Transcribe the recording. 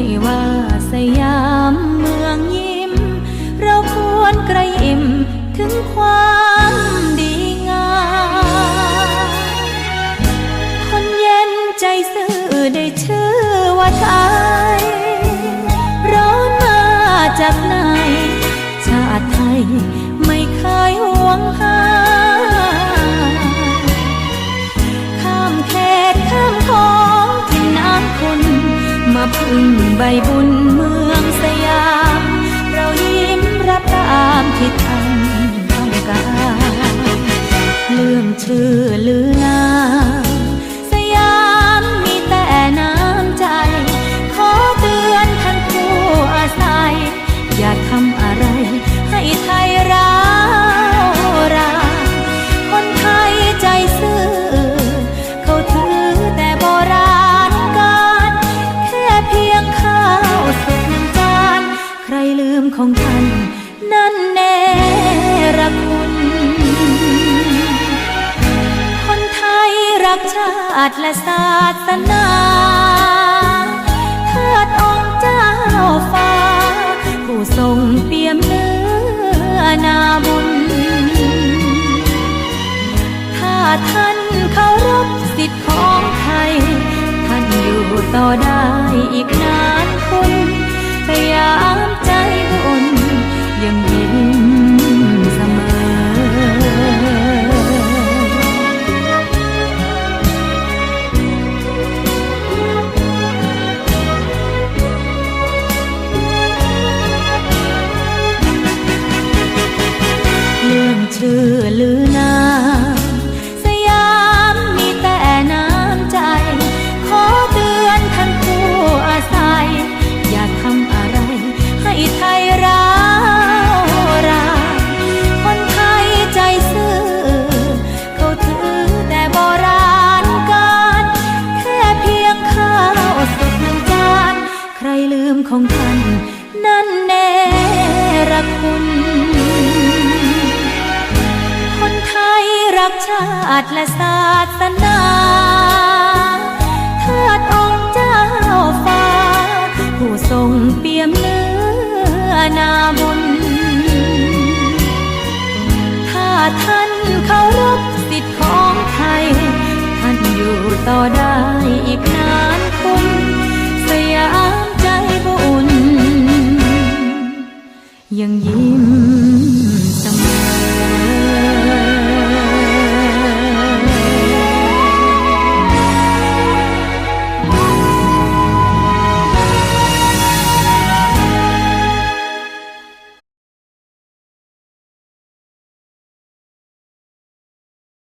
ให้ว่าสยาม ใบบุญเมืองสยาม เรายิ้มรับตามที่ท่านต้องการเรื่องชื่อลือนาม ของท่านนั่นเนรคุณ คนไทยรักชาติและศาสนาเทิดองค์เจ้าฟ้า ผู้ทรงเปี่ยมเนื้อนาบุญ ถ้าท่านเคารพสิทธิของไทย ท่านอยู่ต่อได้อีกนานคุณ ชื่อลือนาสยามมีแต่น้ำใจ ขอเตือนท่านผู้อาศัย อย่าทำอะไรให้ไทยร้าวรานคนไทยใจซื่อ เขาถือแต่โบราณการแค่เพียงข้าวสุกหนึ่งจาน ใครลืมของท่าน นั่นเนรคุณ รักชาติและศาสนาเทิดองค์เจ้าฟ้า ผู้ทรงเปี่ยมเนื้อนาบุญถ้าท่านเคารพสิทธิของไทย ท่านอยู่ต่อได้อีกนานคุณสยามใจบุญยังยิ้ม